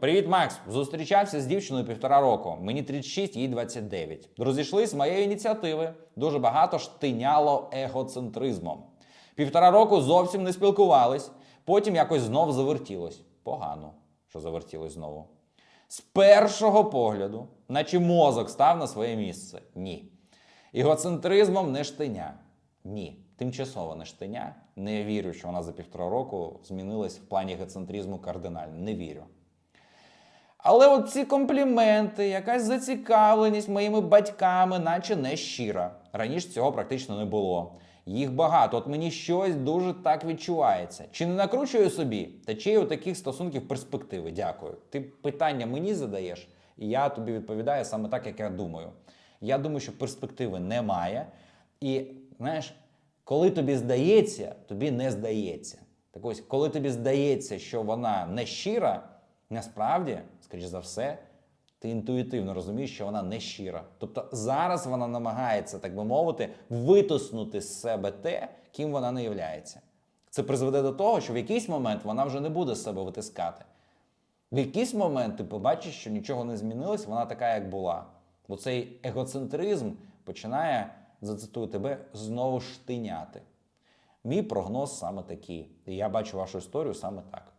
Привіт, Макс. Зустрічався з дівчиною півтора року. Мені 36, їй 29. Розійшлись з моєї ініціативи. Дуже багато штиняло егоцентризмом. Півтора року зовсім не спілкувались. Потім якось знов завертілось. Погано, що завертілось знову. З першого погляду, наче мозок став на своє місце. Ні. Егоцентризмом не штиня. Ні. Тимчасово не штиня. Не вірю, що вона за півтора року змінилась в плані егоцентризму кардинально. Не вірю. Але от ці компліменти, якась зацікавленість моїми батьками, наче не щира. Раніше цього практично не було. Їх багато, от мені щось дуже так відчувається. Чи не накручую собі? Та чи є у таких стосунків перспективи? Дякую. Ти питання мені задаєш, і я тобі відповідаю саме так, як я думаю. Я думаю, що перспективи немає. І знаєш, коли тобі здається, тобі не здається. Так ось, коли тобі здається, що вона не щира, насправді, скоріш за все, ти інтуїтивно розумієш, що вона не щира. Тобто зараз вона намагається, так би мовити, витиснути з себе те, ким вона не являється. Це призведе до того, що в якийсь момент вона вже не буде з себе витискати. В якийсь момент ти побачиш, що нічого не змінилось, вона така, як була. Бо цей егоцентризм починає, зацитую тебе, знову штиняти. Мій прогноз саме такий. І я бачу вашу історію саме так.